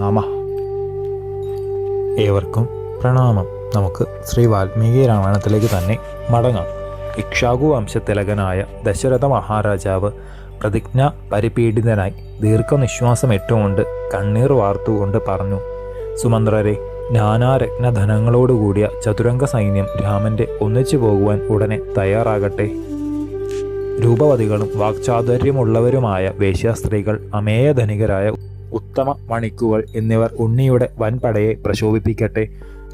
നമ. ഏവർക്കും പ്രണാമം. നമുക്ക് ശ്രീ വാൽമീകി രാമായണത്തിലേക്ക് തന്നെ മടങ്ങാം. ഇക്ഷാകു വംശത്തിലകനായ ദശരഥ മഹാരാജാവ് പ്രതിജ്ഞ പരിപീഡിതനായി ദീർഘനിശ്വാസം ഇട്ടുകൊണ്ട് കണ്ണീർ വാർത്തുകൊണ്ട് പറഞ്ഞു സുമന്ത്രരെ നാനാരത്നധനങ്ങളോടുകൂടിയ ചതുരംഗ സൈന്യം രാമന്റെ ഒന്നിച്ചു പോകുവാൻ ഉടനെ തയ്യാറാകട്ടെ. രൂപവതികളും വാക്ചാതുര്യമുള്ളവരുമായ വേശ്യാസ്ത്രീകൾ അമേയധനികരായ ഉത്തമ മണിക്കുകൾ എന്നിവർ ഉണ്ണിയുടെ വൻപടയെ പ്രശോഭിപ്പിക്കട്ടെ.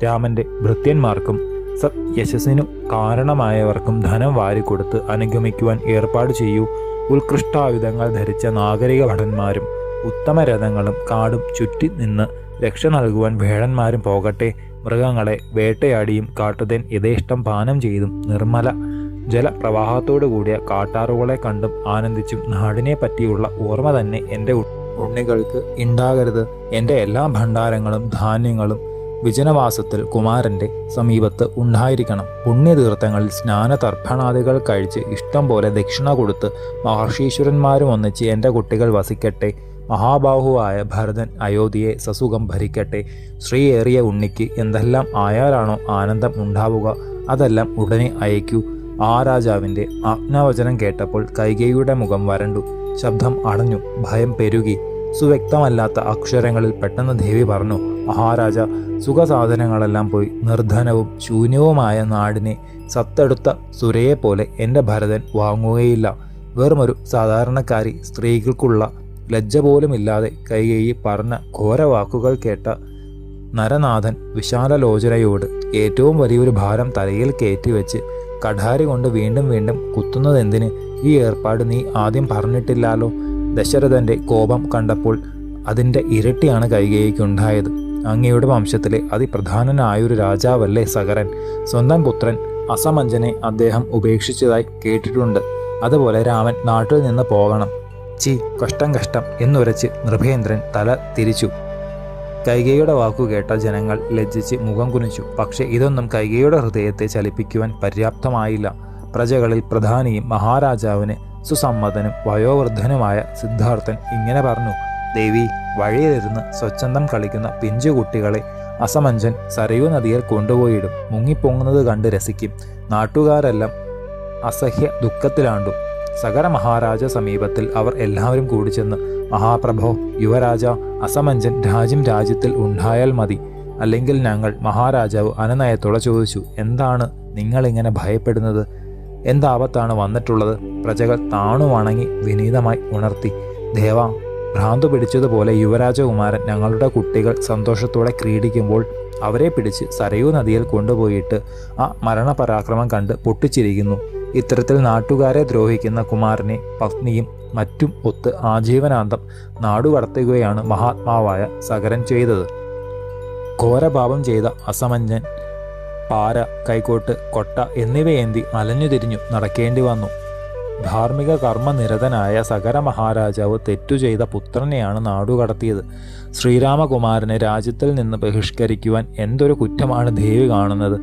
രാമന്റെ ഭൃത്യന്മാർക്കും സത് യശസ്സിനു കാരണമായവർക്കും ധനം വാരിക്കൊടുത്ത് അനുഗമിക്കുവാൻ ഏർപ്പാട് ചെയ്യൂ. ഉത്കൃഷ്ടായുധങ്ങൾ ധരിച്ച നാഗരിക ഭടന്മാരും ഉത്തമ രഥങ്ങളും കാടും ചുറ്റി നിന്ന് രക്ഷ നൽകുവാൻ വേഴന്മാരും പോകട്ടെ. മൃഗങ്ങളെ വേട്ടയാടിയും കാട്ടുതേൻ യഥേഷ്ടം പാനം ചെയ്തും നിർമ്മല ജലപ്രവാഹത്തോടു കൂടിയ കാട്ടാറുകളെ കണ്ടും ആനന്ദിച്ചും നാടിനെ പറ്റിയുള്ള ഓർമ്മ തന്നെ എന്റെ ഉണ്ണികൾക്ക് ഉണ്ടാകരുത് എന്റെ എല്ലാ ഭണ്ഡാരങ്ങളും ധാന്യങ്ങളും വിജനവാസത്തിൽ കുമാരന്റെ സമീപത്ത് ഉണ്ടായിരിക്കണം. പുണ്യതീർത്ഥങ്ങളിൽ സ്നാന തർപ്പണാദികൾ കഴിച്ച് ഇഷ്ടം പോലെ ദക്ഷിണ കൊടുത്ത് മഹർഷീശ്വരന്മാരും ഒന്നിച്ച് എന്റെ കുട്ടികൾ വസിക്കട്ടെ. മഹാബാഹുവായ ഭരതൻ അയോധ്യയെ സസുഖം ഭരിക്കട്ടെ. ശ്രീയേറിയ ഉണ്ണിക്ക് എന്തെല്ലാം ആയാലാണോ ആനന്ദം ഉണ്ടാവുക അതെല്ലാം ഉടനെ അയക്കൂ. ആ രാജാവിന്റെ ആജ്ഞാവചനം കേട്ടപ്പോൾ കൈകേയിയുടെ മുഖം വരണ്ടു. ശബ്ദം അടഞ്ഞു. ഭയം പെരുകി. സുവ്യക്തമല്ലാത്ത അക്ഷരങ്ങളിൽ പെട്ടെന്ന് ദേവി പറഞ്ഞു മഹാരാജ സുഖസാധനങ്ങളെല്ലാം പോയി. നിർധനവും ശൂന്യവുമായ നാടിനെ സത്തെടുത്ത സുരയെ പോലെ എന്റെ ഭരതൻ വാങ്ങുകയില്ല. വെറുമൊരു സാധാരണക്കാരി സ്ത്രീകൾക്കുള്ള ലജ്ജ പോലുമില്ലാതെ കൈകേയി പറഞ്ഞ ഘോരവാക്കുകൾ കേട്ട നരനാഥൻ വിശാലലോചനയോട് ഏറ്റവും വലിയൊരു ഭാരം തലയിൽ കയറ്റിവെച്ച് കഠാരി കൊണ്ട് വീണ്ടും വീണ്ടും കുത്തുന്നതെന്തിന് ഈ ഏർപ്പാട് നീ ആദ്യം പറഞ്ഞിട്ടില്ലാലോ? ദശരഥന്റെ കോപം കണ്ടപ്പോൾ അതിന്റെ ഇരട്ടിയാണ് കൈകേയിക്കുണ്ടായത്. അങ്ങയുടെ വംശത്തിലെ അതിപ്രധാനനായൊരു രാജാവല്ലേ സകരൻ? സ്വന്തം പുത്രൻ അസമഞ്ജനെ അദ്ദേഹം ഉപേക്ഷിച്ചതായി കേട്ടിട്ടുണ്ട്. അതുപോലെ രാമൻ നാട്ടിൽ നിന്ന് പോകണം. ചി കഷ്ടം കഷ്ടം എന്നുരച്ച് നൃപേന്ദ്രൻ തല തിരിച്ചു. കൈകയുടെ വാക്കു കേട്ട ജനങ്ങൾ ലജ്ജിച്ച് മുഖം കുനിച്ചു. പക്ഷേ ഇതൊന്നും കൈകയുടെ ഹൃദയത്തെ ചലിപ്പിക്കുവാൻ പര്യാപ്തമായില്ല. പ്രജകളിൽ പ്രധാനിയും മഹാരാജാവിന് സുസമ്മതനും വയോവൃദ്ധനുമായ സിദ്ധാർത്ഥൻ ഇങ്ങനെ പറഞ്ഞു ദേവി വഴിയിലിരുന്ന് സ്വച്ഛന്തം കളിക്കുന്ന പിഞ്ചുകുട്ടികളെ അസമഞ്ചൻ സരയൂ നദിയിൽ കൊണ്ടുപോയിടും. മുങ്ങിപ്പൊങ്ങുന്നത് കണ്ട് രസിക്കും. നാട്ടുകാരെല്ലാം അസഹ്യ ദുഃഖത്തിലാണ്ടു സകര മഹാരാജ സമീപത്തിൽ അവർ എല്ലാവരും കൂടി ചെന്ന് മഹാപ്രഭോ യുവരാജ അസമഞ്ചൻ രാജ്യം രാജ്യത്തിൽ ഉണ്ടായാൽ മതി. അല്ലെങ്കിൽ ഞങ്ങൾ മഹാരാജാവ് അനനയത്തോടെ ചോദിച്ചു എന്താണ് നിങ്ങളിങ്ങനെ ഭയപ്പെടുന്നത്? എന്താപത്താണ് വന്നിട്ടുള്ളത്? പ്രജകൾ താണു വണങ്ങി വിനീതമായി ഉണർത്തി ദേവ ഭ്രാന്തു പിടിച്ചതുപോലെ യുവരാജകുമാരൻ ഞങ്ങളുടെ കുട്ടികൾ സന്തോഷത്തോടെ ക്രീഡിക്കുമ്പോൾ അവരെ പിടിച്ച് സരയൂ നദിയിൽ കൊണ്ടുപോയിട്ട് ആ മരണപരാക്രമം കണ്ട് പൊട്ടിച്ചിരിക്കുന്നു. ഇത്തരത്തിൽ നാട്ടുകാരെ ദ്രോഹിക്കുന്ന കുമാരനെ പത്നിയും മറ്റും ഒത്ത് ആജീവനാന്തം നാടുകടത്തുകയാണ് മഹാത്മാവായ സകരൻ ചെയ്തത്. ഘോരപാപം ചെയ്ത അസമഞ്ജൻ പാര കൈക്കോട്ട് കൊട്ട എന്നിവയേന്തി അലഞ്ഞുതിരിഞ്ഞു നടക്കേണ്ടി വന്നു. ധാർമ്മിക കർമ്മനിരതനായ സകര മഹാരാജാവ് തെറ്റു ചെയ്ത പുത്രനെയാണ് നാടുകടത്തിയത്. ശ്രീരാമകുമാരനെ രാജ്യത്തിൽ നിന്ന് ബഹിഷ്കരിക്കുവാൻ എന്തൊരു കുറ്റമാണ് ദേവി കാണുന്നത്?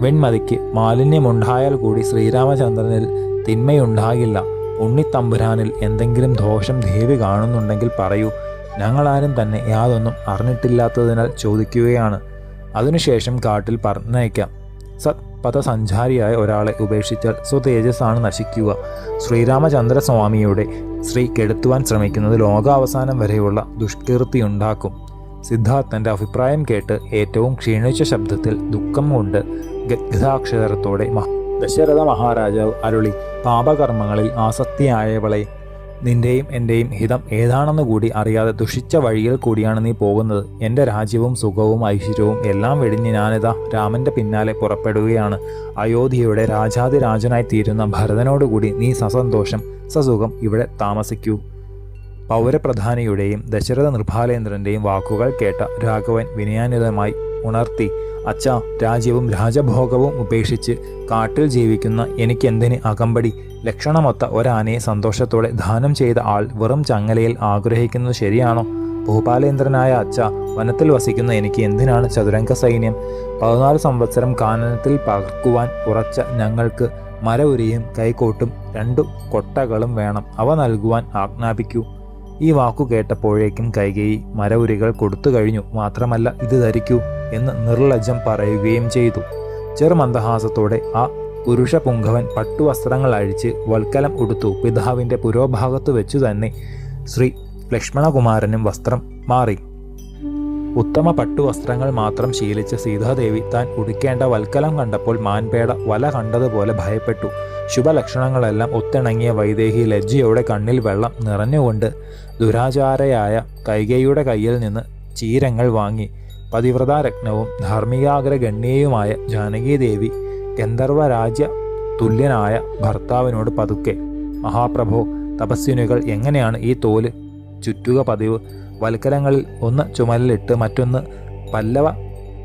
വെൺമതിക്ക് മാലിന്യമുണ്ടായാൽ കൂടി ശ്രീരാമചന്ദ്രനിൽ തിന്മയുണ്ടാകില്ല. ഉണ്ണിത്തമ്പുരാനിൽ എന്തെങ്കിലും ദോഷം ദേവി കാണുന്നുണ്ടെങ്കിൽ പറയൂ. ഞങ്ങളാരും തന്നെ യാതൊന്നും അറിഞ്ഞിട്ടില്ലാത്തതിനാൽ ചോദിക്കുകയാണ്. അതിനുശേഷം കാട്ടിൽ പറഞ്ഞയക്കാം. സത് പഥസഞ്ചാരിയായ ഒരാളെ ഉപേക്ഷിച്ചാൽ സ്വതേജസ്സാണ് നശിക്കുക. ശ്രീരാമചന്ദ്രസ്വാമിയുടെ ശ്രീ കെടുത്തുവാൻ ശ്രമിക്കുന്നത് ലോകാവസാനം വരെയുള്ള ദുഷ്കീർത്തിയുണ്ടാക്കും സിദ്ധാർത്ഥന്റെ അഭിപ്രായം കേട്ട് ഏറ്റവും ക്ഷീണിച്ച ശബ്ദത്തിൽ ദുഃഖം കൊണ്ട് ഗദ്ഗതാക്ഷരത്തോടെ മഹ- ദശരഥ മഹാരാജാവ് അരുളി പാപകർമ്മങ്ങളിൽ ആസക്തിയായവളെ നിന്റെയും എന്റെയും ഹിതം ഏതാണെന്ന് കൂടി അറിയാതെ ദുഷിച്ച വഴിയിൽ കൂടിയാണ് നീ പോകുന്നത്. എന്റെ രാജ്യവും സുഖവും ഐശ്വര്യവും എല്ലാം വെടിഞ്ഞ് ഞാനിതാ രാമന്റെ പിന്നാലെ പുറപ്പെടുകയാണ്. അയോധ്യയുടെ രാജാതിരാജനായി തീരുന്ന ഭരതനോടുകൂടി നീ സസന്തോഷം സസുഖം ഇവിടെ താമസിക്കൂ. പൗരപ്രധാനിയുടെയും ദശരഥ നിർഭാലേന്ദ്രന്റെയും വാക്കുകൾ കേട്ട രാഘവൻ വിനയാന്വിതമായി ഉണർത്തി അച്ഛ രാജ്യവും രാജഭോഗവും ഉപേക്ഷിച്ച് കാട്ടിൽ ജീവിക്കുന്ന എനിക്കെന്തിന് അകമ്പടി? ലക്ഷണമൊത്ത ഒരാനയെ സന്തോഷത്തോടെ ദാനം ചെയ്ത ആൾ വെറും ചങ്ങലയിൽ ആഗ്രഹിക്കുന്നത് ശരിയാണോ? ഭൂപാലേന്ദ്രനായ അച്ഛ വനത്തിൽ വസിക്കുന്ന എനിക്ക് എന്തിനാണ് ചതുരംഗ സൈന്യം? പതിനാല് സംവത്സരം കാനനത്തിൽ പകർക്കുവാൻ ഉറച്ച ഞങ്ങൾക്ക് മരവുരിയും കൈക്കോട്ടും രണ്ടു കൊട്ടകളും വേണം. അവ നൽകുവാൻ ആജ്ഞാപിക്കൂ. ഈ വാക്കു കേട്ടപ്പോഴേക്കും കൈകേയി മരവുരികൾ കൊടുത്തു കഴിഞ്ഞു. മാത്രമല്ല ഇത് ധരിക്കൂ. എന്ന് നിർലജ്ജം പറയുകയും ചെയ്തു. ചെറുമന്ദഹാസത്തോടെ ആ പുരുഷ പുങ്കവൻ പട്ടുവസ്ത്രങ്ങൾ അഴിച്ച് വൽക്കലം ഉടുത്തു. പിതാവിന്റെ പുരോഭാഗത്തു വെച്ചു തന്നെ ശ്രീ ലക്ഷ്മണകുമാരനും വസ്ത്രം മാറി. ഉത്തമ പട്ടുവസ്ത്രങ്ങൾ മാത്രം ശീലിച്ച സീതാദേവി താൻ ഉടുക്കേണ്ട വൽക്കലം കണ്ടപ്പോൾ മാൻപേട വല കണ്ടതുപോലെ ഭയപ്പെട്ടു. ശുഭലക്ഷണങ്ങളെല്ലാം ഒത്തിണങ്ങിയ വൈദേഹി ലജ്ജയോടെ കണ്ണിൽ വെള്ളം നിറഞ്ഞുകൊണ്ട് ദുരാചാരയായ കൈകയുടെ കയ്യിൽ നിന്ന് ചീരങ്ങൾ വാങ്ങി. പതിവ്രതാരത്നവും ധാർമ്മികാഗ്രഗണ്യയുമായ ജാനകീദേവി ഗന്ധർവരാജ്യ തുല്യനായ ഭർത്താവിനോട് പതുക്കെ മഹാപ്രഭോ തപസ്വിനികൾ എങ്ങനെയാണ് ഈ തോൽ? ചുറ്റുക പതിവ്. വൽക്കരങ്ങളിൽ ഒന്ന് ചുമലിലിട്ട് മറ്റൊന്ന് പല്ലവ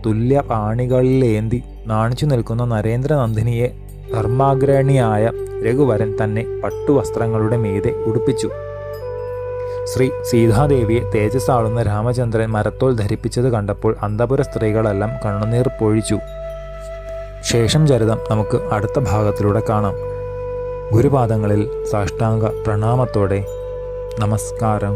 തുല്യ പാണികളിലേന്തി നാണിച്ചു നിൽക്കുന്ന നരേന്ദ്രനന്ദിനിയെ ധർമാഗ്രണിയായ രഘുവരൻ തന്നെ പട്ടുവസ്ത്രങ്ങളുടെ മീതെ ഉടുപ്പിച്ചു. ശ്രീ സീതാദേവിയെ തേജസ്സാളുന്ന രാമചന്ദ്രൻ മരത്തോൽ ധരിപ്പിച്ചത് കണ്ടപ്പോൾ അന്തപുര സ്ത്രീകളെല്ലാം കണ്ണുനീർ പൊഴിച്ചു. ശേഷം ചരിതം നമുക്ക് അടുത്ത ഭാഗത്തിലൂടെ കാണാം. ഗുരുപാദങ്ങളിൽ സാഷ്ടാംഗ പ്രണാമത്തോടെ നമസ്കാരം.